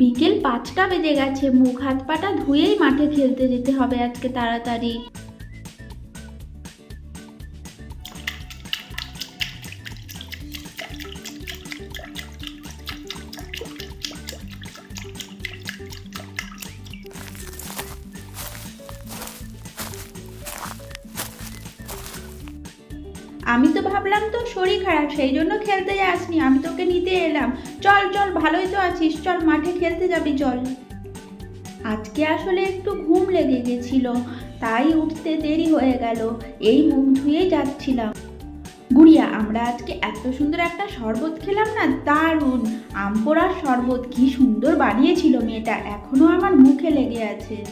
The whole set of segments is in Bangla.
বিকেল পাঁচটা বেজে গেছে মুখ হাত পাটা ধুয়েই মাঠে খেলতে যেতে হবে আজকে তাড়াতাড়ি। আমি তো ভাবলাম তোর শরীর খারাপ, সেই জন্য খেলতে যাসনি। আমি তোকে নিতে এলাম। চল চল, ভালোই তো আছিস। চল, মাঠে খেলতে যাবি, চল। আজকে আসলে একটু ঘুম লেগে গেছিল, তাই উঠতে দেরি হয়ে গেল। এই মুখ ধুয়ে যাচ্ছিলাম। গুড়িয়া, আমরা আজকে এত সুন্দর একটা শরবত খেলাম না? দারুণ! আমপোড়ার শরবত কি সুন্দর বানিয়েছিল মেয়েটা। এখনও আমার মুখে লেগে আছে।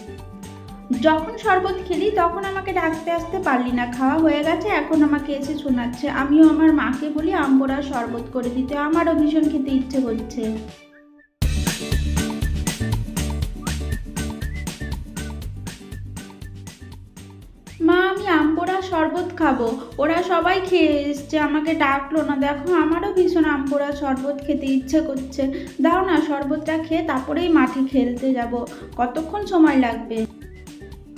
যখন শরবত খেলি, তখন আমাকে ডাকতে আসতে পারলি না। খাওয়া হয়ে গেছে, এখন আমাকে এসে শোনাচ্ছে। আমিও আমার মাকে বলি আমপোড়া শরবত করে দিতে। আমারও ভীষণ খেতে ইচ্ছে করছে। মা, আমি আমপোড়া শরবত খাব। ওরা সবাই খেয়ে এসছে, আমাকে ডাকলো না। দেখো, আমারও ভীষণ আমপোড়া শরবত খেতে ইচ্ছে করছে। দাও না, শরবতটা খেয়ে তারপরেই মাঠে খেলতে যাব। কতক্ষণ সময় লাগবে?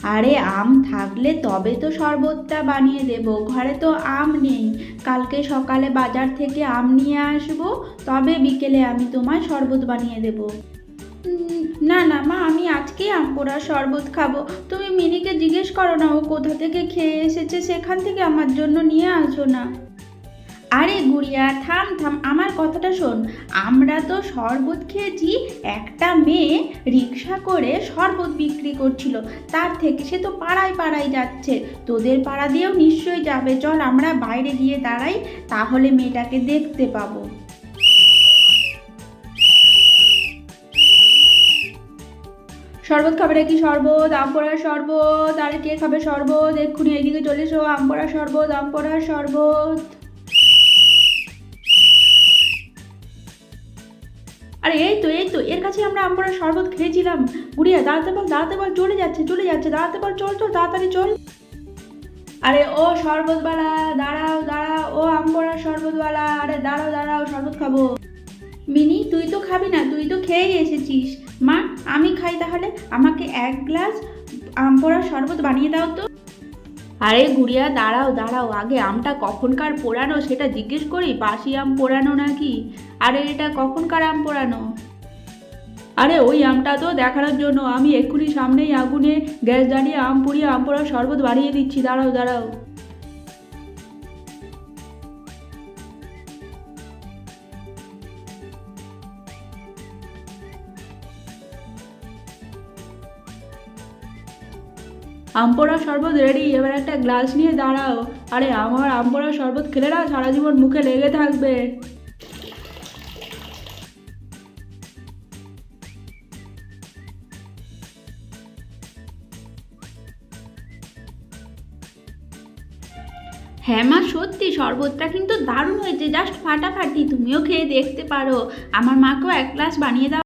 আরে আম থাকলে তবে তো শরবতটা বানিয়ে দেব, ঘরে তো আম নেই। কালকে সকালে বাজার থেকে আম নিয়ে আসব, তবে বিকেলে আমি তোমার শরবত বানিয়ে দেব। না না, মা, আমি আজকেই আম পোড়ার শরবত খাব। তুমি মিনিকে জিজ্ঞেস করো না, ও কোথা থেকে খেয়ে এসেছে, সেখান থেকে আমার জন্য নিয়ে আসো না। আরে গুড়িয়া, থাম থাম, আমার কথাটা শোন। আমরা তো শরবত খেয়েছি, একটা মেয়ে রিক্সা করে শরবত বিক্রি করছিল। তার থেকে সে তো পাড়ায় পাড়ায় যাচ্ছে। তোদের পাড়া দিয়েও নিশ্চয়ই যাবে। চল, আমরা বাইরে গিয়ে দাঁড়াই, তাহলে মেয়েটাকে দেখতে পাবো। শরবত খাবে নাকি শরবত? আম পোড়ার শরবত? আরে কে খাবে শরবত? এক্ষুনি এইদিকে চলে এসো। আম পোড়ার শরবত, আম পোড়ার শরবত। আরে এই তো এই তো, এর কাছে আমরা আম পোড়ার শরবত খেয়েছিলাম। গুড়িয়া দাঁড়াতে বল দাঁড়াতে বল, চলে যাচ্ছে চলে যাচ্ছে, দাঁড়াতে বল, চল চল, তাড়াতাড়ি চল। আরে ও শরবতওয়ালা, দাঁড়াও দাঁড়াও, ও আম পোড়ার শরবতওয়ালা, আরে দাঁড়াও দাঁড়াও, শরবত খাব। মিনি, তুই তো খাবি না, তুই তো খেয়েই এসেছিস। মা, আমি খাই তাহলে, আমাকে এক গ্লাস আম পোড়ার শরবত বানিয়ে দাও তো। আরে গুড়িয়া, দাঁড়াও দাঁড়াও, আগে আমটা কখনকার পোড়ানো সেটা জিজ্ঞেস করি, বাসি আম পোড়ানো নাকি? আরে এটা কখনকার আম পোড়ানো? আরে ওই আমটা তো দেখানোর জন্য, আমি এক্ষুনি সামনেই আগুনে গ্যাস দাঁড়িয়ে আম পুড়িয়ে, আম পোড়ার শরবত বাড়িয়ে দিচ্ছি, দাঁড়াও দাঁড়াও। আমপোড়া শরবত রেডি এবার একটা গ্লাস নিয়ে দাঁড়াও। আরে, আমার আমপোড়া শরবত খেলে না সারা জীবন মুখে লেগে থাকবে। হ্যাঁ মা, সত্যি শরবতটা কিন্তু দারুণ হয়েছে। জাস্ট ফাটাফাটি, তুমিও খেয়ে দেখতে পারো। আমার মাকেও এক গ্লাস বানিয়ে দাও।